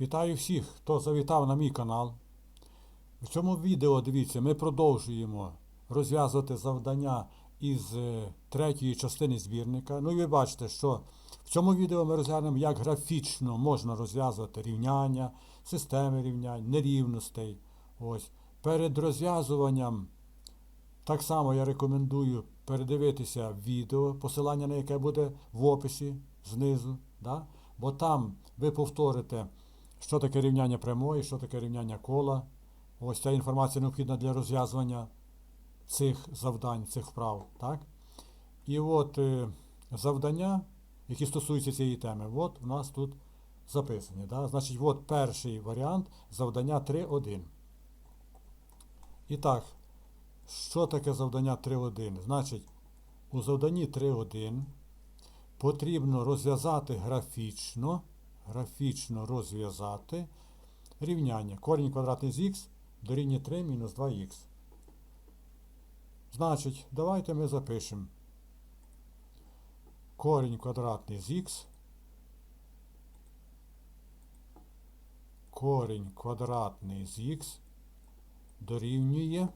Вітаю всіх, хто завітав на мій канал. В цьому відео, дивіться, ми продовжуємо розв'язувати завдання із е, третьої частини збірника. Ну і ви бачите, що в цьому відео ми розглянемо, як графічно можна розв'язувати рівняння, системи рівнянь, нерівностей. Ось. Перед розв'язуванням так само я рекомендую передивитися відео, посилання на яке буде в описі знизу. Да? Бо там ви повторите, що таке рівняння прямої, що таке рівняння кола. Ось ця інформація необхідна для розв'язування цих завдань, цих вправ. Так? І от е, завдання, які стосуються цієї теми, от у нас тут записані. Да? Значить, от перший варіант завдання 3.1. І так, що таке завдання 3.1? Значить, у завданні 3.1 потрібно розв'язати графічно, графічно розв'язати рівняння. Корінь квадратний з х дорівнює 3 мінус 2х. Значить, давайте ми запишемо корінь квадратний з х, корінь квадратний з х дорівнює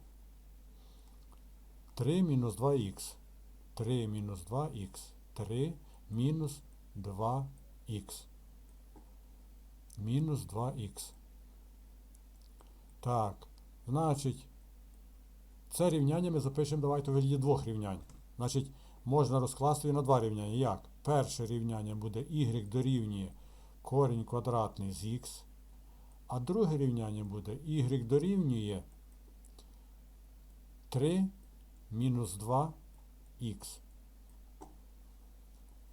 3 мінус 2х. 3 мінус 2х. 3 мінус 2х. Мінус 2х. Так, значить, це рівняння ми запишемо, давайте у вигляді двох рівнянь. Значить, можна розкласти її на два рівняння. Як? Перше рівняння буде y дорівнює корінь квадратний з х. А друге рівняння буде y дорівнює 3 мінус 2х.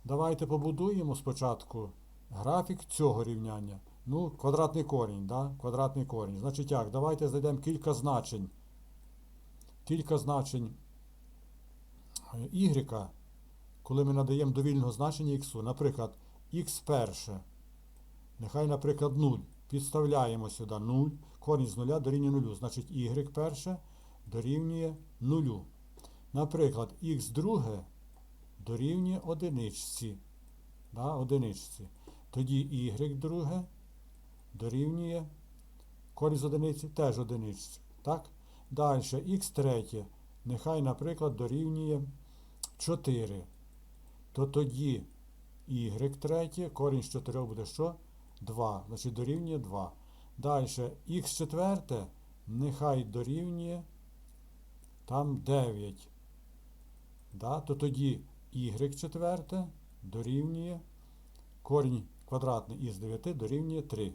Давайте побудуємо спочатку графік цього рівняння. Ну, квадратний корінь, да? квадратний корінь. Значить як? Давайте знайдемо кілька значень. Кілька значень y, коли ми надаємо довільного значення х. Наприклад, х перше. Нехай, наприклад, 0. Підставляємо сюди 0. Корінь з 0 дорівнює 0. Значить, y перше дорівнює 0. Наприклад, х друге дорівнює одиничці. Да, одиничці. Тоді y друге дорівнює корінь з одиниці теж одиничці. Так? Далі х третє. Нехай, наприклад, дорівнює 4. То тоді y третє, корінь з 4 буде що? 2. Значить дорівнює 2. Далі х четверте, нехай дорівнює там 9. Да? То тоді y четверте дорівнює корінь квадратний із 9 дорівнює 3.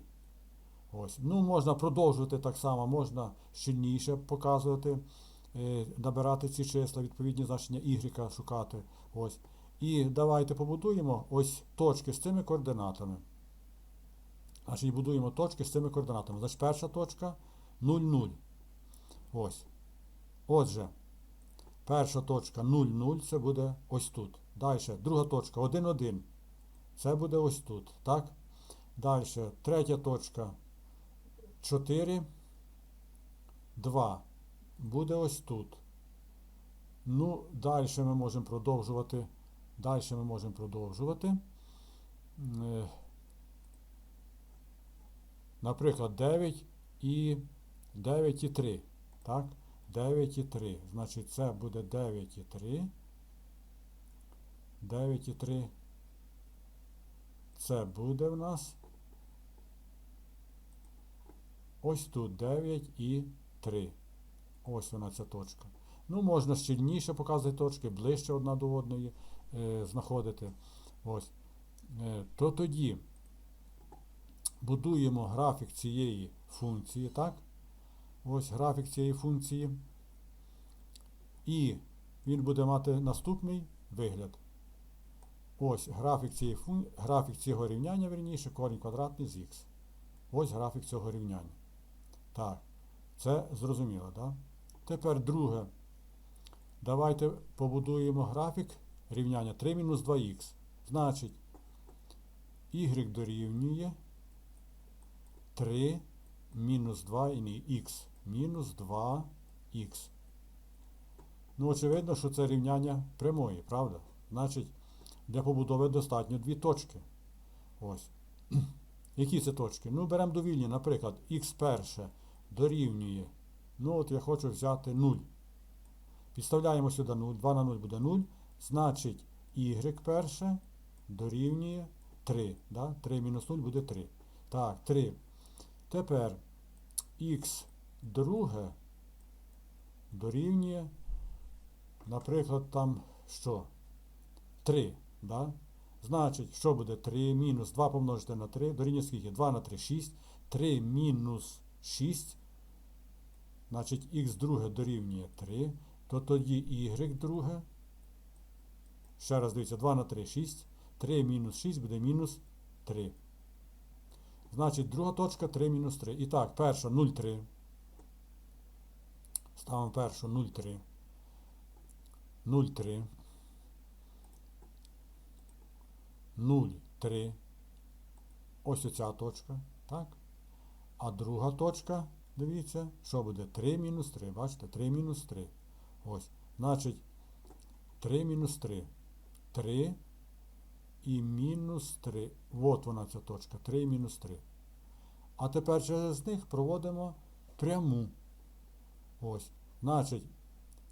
Ось. Ну, можна продовжувати так само, можна щільніше показувати, е, набирати ці числа, відповідні значення y шукати. Ось. І давайте побудуємо ось точки з цими координатами. Значить, будуємо точки з цими координатами. Значить, перша точка 0, 0. Ось. Отже, перша точка 0, 0, це буде ось тут. Далі, друга точка 1, 1. Це буде ось тут. Так? Далі, третя точка 4, 2. Буде ось тут. Ну, далі ми можемо продовжувати. Далі ми можемо продовжувати. Е, Наприклад, 9 і 9 і 3. Так? 9 і 3. Значить, це буде 9 і 3. 9 і 3. Це буде в нас. Ось тут 9 і 3. Ось вона ця точка. Ну, можна щільніше показувати точки, ближче одна до одної е, знаходити. Ось. Е, то тоді будуємо графік цієї функції, так? Ось графік цієї функції. І він буде мати наступний вигляд. Ось графік цієї фун... графік цього рівняння, верніше, корінь квадратний з х. Ось графік цього рівняння. Так, це зрозуміло, так? Тепер друге. Давайте побудуємо графік рівняння 3 мінус 2х. Значить, y дорівнює 3 мінус 2 і х. Мінус 2х. Ну, очевидно, що це рівняння прямої, правда? Значить, для побудови достатньо дві точки. Ось. Які це точки? Ну, беремо довільні, наприклад, х перше дорівнює. Ну, от я хочу взяти 0. Підставляємо сюди 0. 2 на 0 буде 0. Значить, y перше дорівнює 3. Да? 3 мінус 0 буде 3. Так, 3. Тепер х друге дорівнює, наприклад, там що? 3. Да? Значить, що буде 3 мінус 2 помножити на 3, дорівнює скільки? 2 на 3 6. 3 мінус 6. Значить, х друге дорівнює 3. То тоді y друге. Ще раз дивіться, 2 на 3 6. 3 мінус 6 буде мінус 3. Значить, друга точка 3 мінус 3. І так, перша 0,3. Ставимо першу 0,3. 0,3. 0,3. Ось оця точка. Так? А друга точка, дивіться, що буде? 3 мінус 3. Бачите? 3 мінус 3. Ось. Значить, 3 мінус 3. 3 і мінус 3. От вона ця точка. 3 і мінус 3. А тепер через них проводимо пряму. Ось. Значить,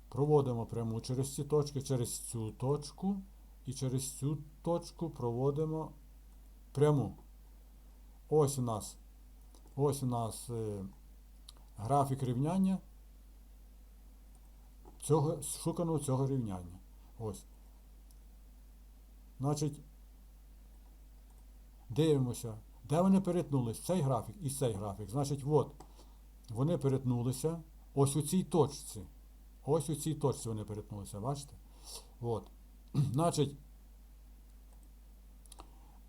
проводимо пряму через ці точки, через цю точку. І через цю точку проводимо пряму. Ось у нас, ось у нас е, графік рівняння цього, шуканого цього рівняння. Ось. Значить, дивимося, де вони перетнулись, цей графік і цей графік. Значить, от, вони перетнулися ось у цій точці. Ось у цій точці вони перетнулися, бачите? От. Значить,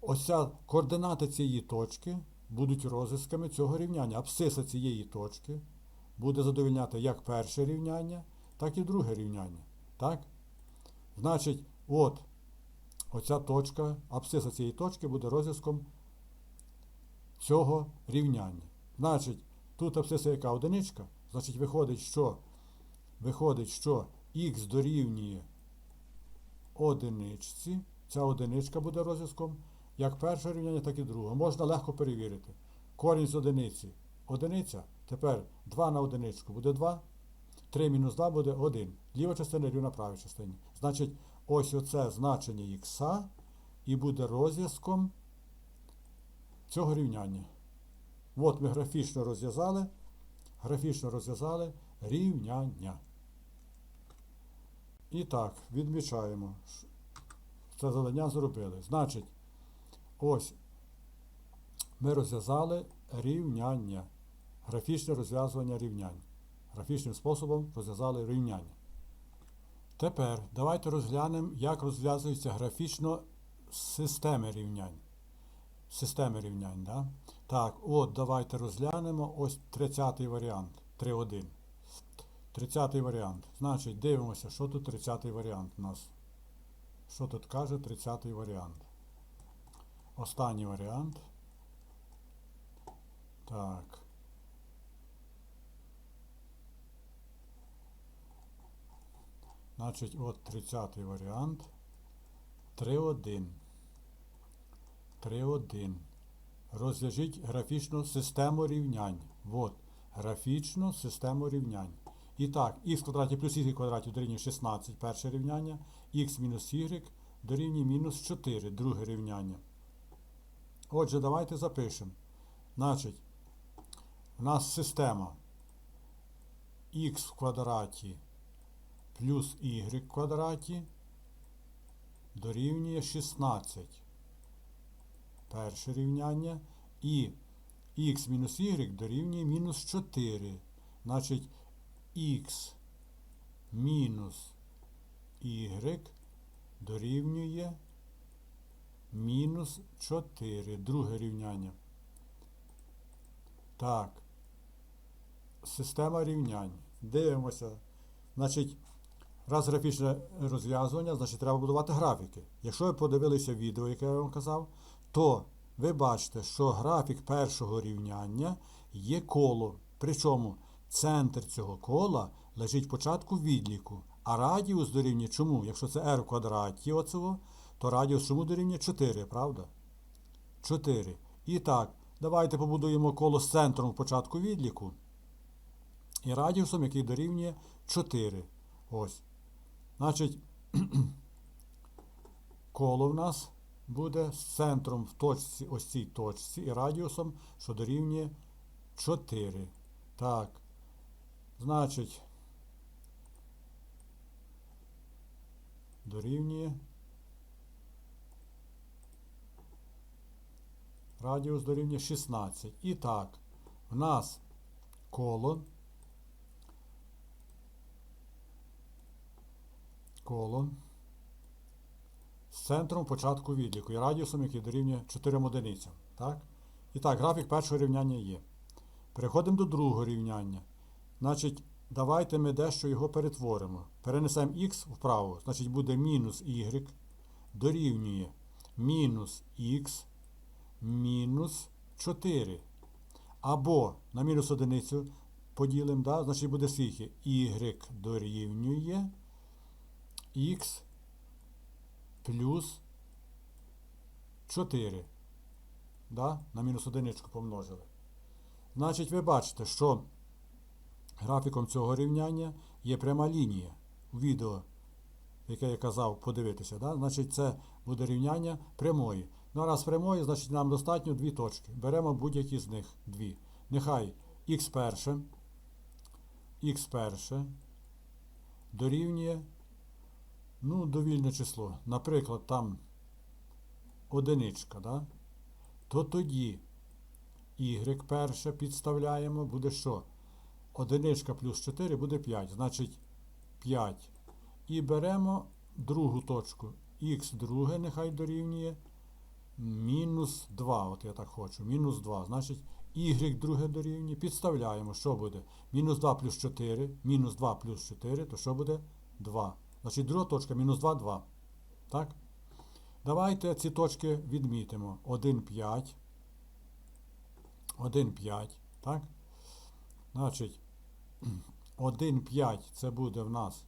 ось ця координати цієї точки будуть розв'язками цього рівняння. Абсциса цієї точки буде задовільняти як перше рівняння, так і друге рівняння. Так? Значить, от оця точка, абсциса цієї точки буде розв'язком цього рівняння. Значить, тут абсциса яка одиничка, значить виходить, що виходить, що х дорівнює одиничці. Ця одиничка буде розв'язком як перше рівняння, так і друге. Можна легко перевірити. Корінь з одиниці. Одиниця. Тепер 2 на одиничку буде 2. 3 мінус 2 буде 1. Ліва частина рівна правій частині. Значить, ось оце значення х і буде розв'язком цього рівняння. От ми графічно розв'язали. Графічно розв'язали рівняння. І так, відмічаємо. Це завдання зробили. Значить, ось ми розв'язали рівняння. Графічне розв'язування рівнянь. Графічним способом розв'язали рівняння. Тепер давайте розглянемо, як розв'язуються графічно системи рівнянь. Системи рівнянь. Да? Так, от давайте розглянемо ось 30-й варіант. 3.1. 30-й варіант. Значить, дивимося, що тут 30-й варіант у нас. Що тут каже 30-й варіант? Останній варіант. Так. Значить, от 30-й варіант. 3.1. 3.1. Розв'яжіть графічну систему рівнянь. От. Графічну систему рівнянь. І так, х квадраті плюс y квадраті дорівнює 16, перше рівняння, х мінус y дорівнює мінус 4, друге рівняння. Отже, давайте запишемо. Значить, у нас система х в квадраті плюс y в квадраті дорівнює 16. Перше рівняння. І х мінус y дорівнює мінус 4. Значить, х мінус y дорівнює мінус 4. Друге рівняння. Так. Система рівнянь. Дивимося. Значить, раз графічне розв'язування, значить треба будувати графіки. Якщо ви подивилися відео, яке я вам казав, то ви бачите, що графік першого рівняння є коло. Причому центр цього кола лежить в початку відліку. А радіус дорівнює чому? Якщо це r в квадраті оцього, то радіус чому дорівнює 4, правда? 4. І так, Давайте побудуємо коло з центром в початку відліку. І радіусом, який дорівнює 4. Ось. Значить, коло в нас буде з центром в точці, ось цій точці, і радіусом, що дорівнює 4. Так. Значить, дорівнює. Радіус дорівнює 16. І так, в нас коло. Коло. З центром початку відліку і радіусом, який дорівнює 4 одиницям. Так? І так, графік першого рівняння є. Переходимо до другого рівняння. Значить, давайте ми дещо його перетворимо. Перенесемо х вправо, значить буде мінус y дорівнює мінус х мінус 4. Або на мінус одиницю поділимо, да? значить буде скільки y дорівнює х плюс 4. Да? На мінус одиничку помножили. Значить, ви бачите, що графіком цього рівняння є пряма лінія у відео, яке я казав подивитися. Да? Значить, це буде рівняння прямої. Ну, а раз прямої, значить нам достатньо дві точки. Беремо будь-які з них дві. Нехай х перше, х перше дорівнює ну, довільне число. Наприклад, там одиничка, да? то тоді y перше підставляємо, буде що? Одиничка плюс 4 буде 5. Значить 5. І беремо другу точку. Х друге нехай дорівнює мінус 2. От я так хочу. Мінус 2. Значить, y друге дорівнює. Підставляємо, що буде? Мінус 2 плюс 4. Мінус 2 плюс 4, то що буде? 2. Значить, друга точка мінус 2, 2. Так? Давайте ці точки відмітимо. 1, 5. 1, 5. Так? Значить, 1, 5 це буде в нас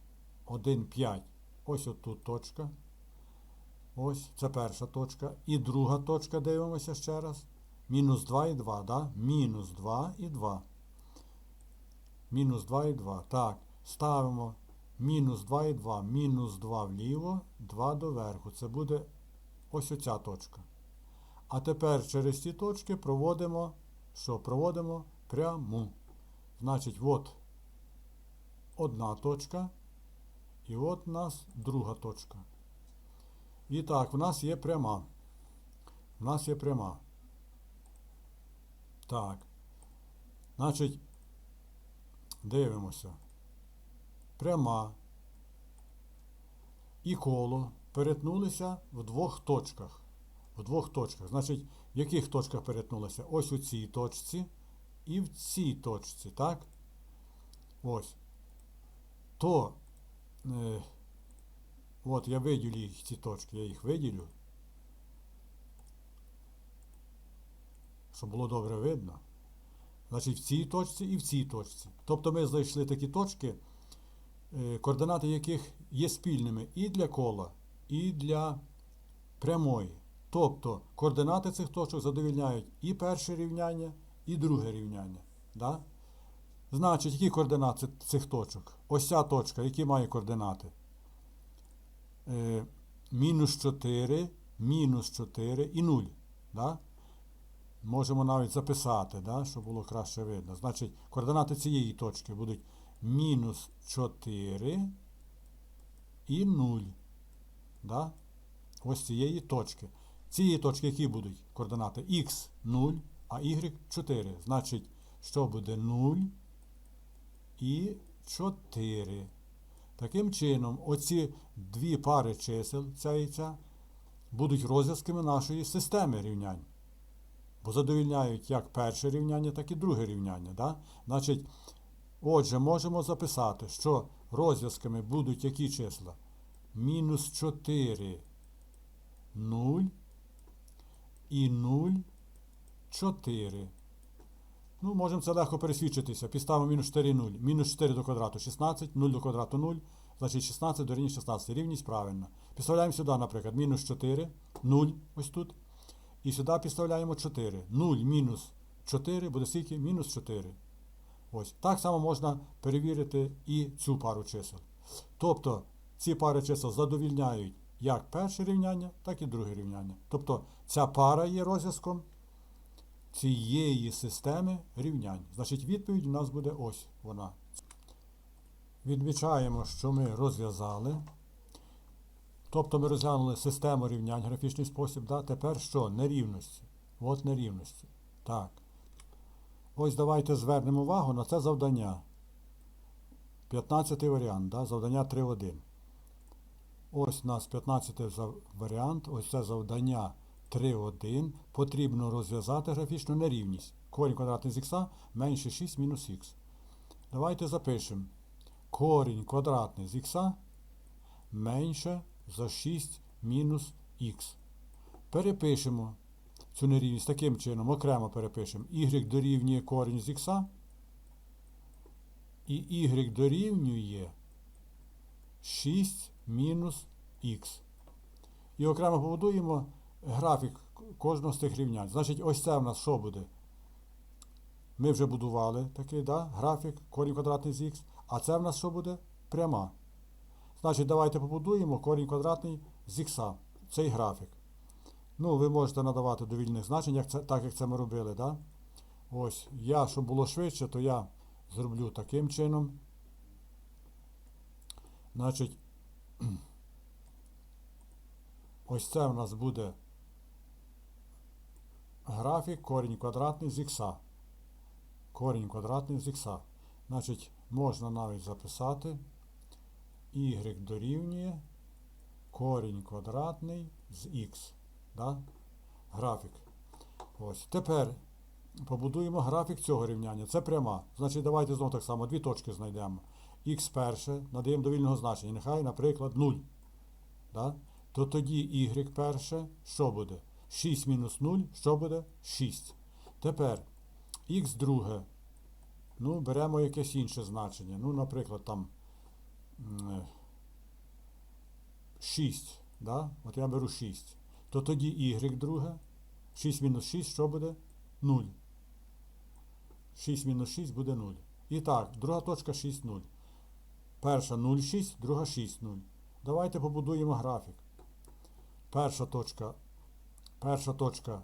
1, 5. Ось отут точка. Ось, це перша точка. І друга точка, дивимося ще раз. Мінус 2 і 2, да? Мінус 2 і 2. Мінус 2 і 2. Так, ставимо мінус 2 і 2. Мінус 2 вліво, 2 доверху. Це буде ось оця точка. А тепер через ці точки проводимо, що? Проводимо пряму. Значить, от одна точка. І от у нас друга точка. І так, в нас є пряма. В нас є пряма. Так. Значить, дивимося. Пряма і коло перетнулися в двох точках. В двох точках. Значить, в яких точках перетнулися? Ось у цій точці і в цій точці, так? Ось. То. Е, От я виділю їх ці точки, я їх виділю. Щоб було добре видно. Значить, в цій точці і в цій точці. Тобто ми знайшли такі точки, е, координати яких є спільними і для кола, і для прямої. Тобто координати цих точок задовільняють і перше рівняння, і друге рівняння. Да? Значить, які координати цих точок? Ось ця точка, які має координати? Е, мінус 4, мінус 4 і 0. Да? Можемо навіть записати, да, щоб було краще видно. Значить, координати цієї точки будуть мінус 4 і 0. Да? Ось цієї точки. Цієї точки, які будуть координати х 0, а y 4. Значить, що буде 0 і 4. Таким чином, оці дві пари чисел, ця і ця, будуть розв'язками нашої системи рівнянь. Бо задовільняють як перше рівняння, так і друге рівняння. Да? Значить, отже, можемо записати, що розв'язками будуть які числа? Мінус 4, 0 і 0, 4. Ну, можемо це легко пересвідчитися. Підставимо мінус 4 0. Мінус 4 до квадрату 16, 0 до квадрату 0. Значить 16 дорівнює 16. Рівність правильна. Підставляємо сюди, наприклад, мінус 4, 0, ось тут. І сюди підставляємо 4. 0 мінус 4 буде скільки? Мінус 4. Ось. Так само можна перевірити і цю пару чисел. Тобто ці пари чисел задовільняють як перше рівняння, так і друге рівняння. Тобто ця пара є розв'язком цієї системи рівнянь. Значить, відповідь у нас буде ось вона. Відмічаємо, що ми розв'язали. Тобто ми розглянули систему рівнянь, графічний спосіб. Да? Тепер що? Нерівності. От нерівності. Так. Ось давайте звернемо увагу на це завдання. 15 варіант, да? завдання 3.1. Ось у нас 15 варіант. ось це завдання 3.1. Потрібно розв'язати графічну нерівність. Корінь квадратний з х менше 6 мінус х. Давайте запишемо. Корінь квадратний з х менше за 6 мінус х. Перепишемо цю нерівність таким чином, окремо перепишемо. y дорівнює корінь з х, і y дорівнює 6 мінус х. І окремо побудуємо графік кожного з тих рівнянь. Значить, ось це в нас що буде? Ми вже будували такий да, графік, корінь квадратний з х. А це в нас що буде? Пряма. Значить, давайте побудуємо корінь квадратний з х. Цей графік. Ну, ви можете надавати довільних значень, як це, так як це ми робили. Да? Ось, я, щоб було швидше, то я зроблю таким чином. Значить, ось це в нас буде графік корінь квадратний з х. Корінь квадратний з х. Значить, можна навіть записати y дорівнює корінь квадратний з х. Да? Графік. Ось. Тепер побудуємо графік цього рівняння. Це пряма. Значить, давайте знову так само дві точки знайдемо. х перше надаємо довільного значення. Нехай, наприклад, 0. Да? То тоді y перше що буде? 6 мінус 0, що буде? 6. Тепер х друге. Ну, беремо якесь інше значення. Ну, наприклад, там е, 6. Да? От я беру 6. То тоді y друге. 6 мінус 6, що буде? 0. 6 мінус 6 буде 0. І так, друга точка 6, 0. Перша 0,6, друга 6, 0. Давайте побудуємо графік. Перша точка, перша точка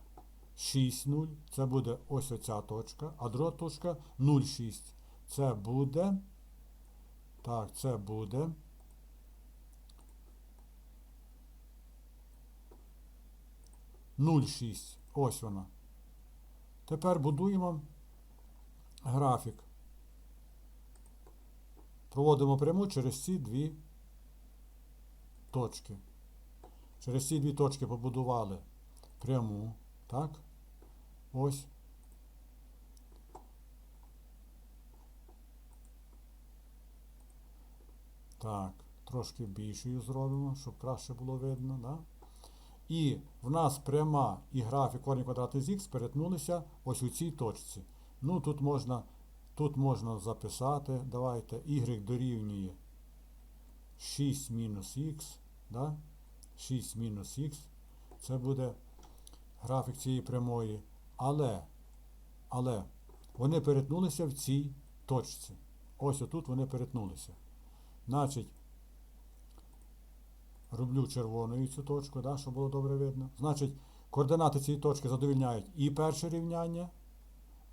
6, 0. Це буде ось оця точка. А друга точка 0,6. Це буде. Так, це буде. Нуль шість. Ось вона. Тепер будуємо графік. Проводимо пряму через ці дві точки. Через ці дві точки побудували пряму. Так? Ось. Так, трошки більшою зробимо, щоб краще було видно. Да? І в нас пряма і графік корінь квадратний з х перетнулися ось у цій точці. Ну, тут можна, тут можна записати, давайте, y дорівнює 6 мінус х, да? 6 мінус х, це буде графік цієї прямої. Але, але вони перетнулися в цій точці. Ось отут вони перетнулися. Значить, роблю червоною цю точку, да, щоб було добре видно. Значить, координати цієї точки задовільняють і перше рівняння,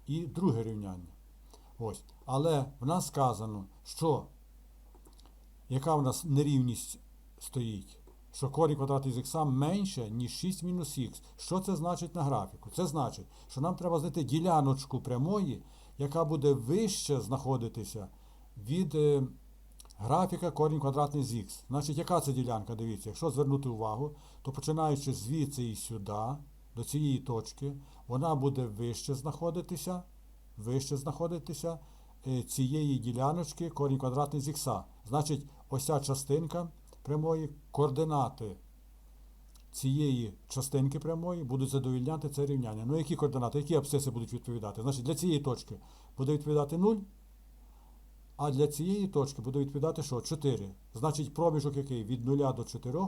і друге рівняння. Ось. Але в нас сказано, що яка в нас нерівність стоїть? Що корінь квадратний з х менше, ніж 6 мінус х. Що це значить на графіку? Це значить, що нам треба знайти діляночку прямої, яка буде вище знаходитися від е, графіка корінь квадратний з х. Значить, яка це ділянка? Дивіться, якщо звернути увагу, то починаючи звідси і сюди, до цієї точки, вона буде вище знаходитися, вище знаходитися е, цієї діляночки корінь квадратний з х. Значить, ось ця частинка прямої координати цієї частинки прямої будуть задовільняти це рівняння. Ну, які координати, які абсциси будуть відповідати? Значить, для цієї точки буде відповідати 0, а для цієї точки буде відповідати що? 4. Значить, проміжок який від 0 до 4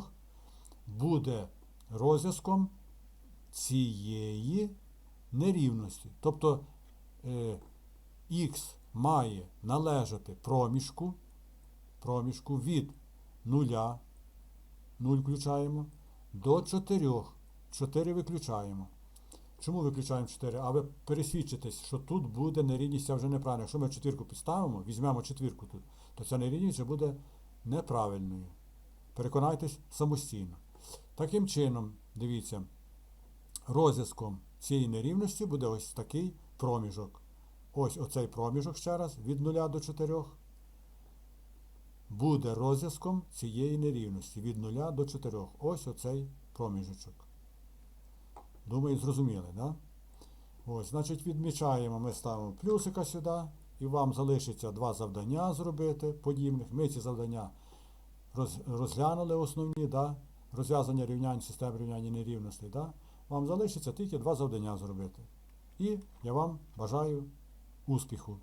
буде розв'язком цієї нерівності. Тобто е, х має належати проміжку, проміжку від 0, 0 включаємо, до 4. 4 виключаємо. Чому виключаємо 4? Аби пересвідчитись, що тут буде нерівність, ця вже неправильна. Якщо ми четвірку підставимо, візьмемо четвірку тут, то ця нерівність вже буде неправильною. Переконайтесь самостійно. Таким чином, дивіться, розв'язком цієї нерівності буде ось такий проміжок. Ось оцей проміжок ще раз від 0 до 4 буде розв'язком цієї нерівності від 0 до 4. Ось оцей проміжочок. Думаю, зрозуміли, да? Ось, значить, відмічаємо, ми ставимо плюсика сюди, і вам залишиться два завдання зробити подібних. Ми ці завдання розглянули основні, да? розв'язання рівнянь, систем рівняння нерівностей. Да? Вам залишиться тільки два завдання зробити. І я вам бажаю успіху.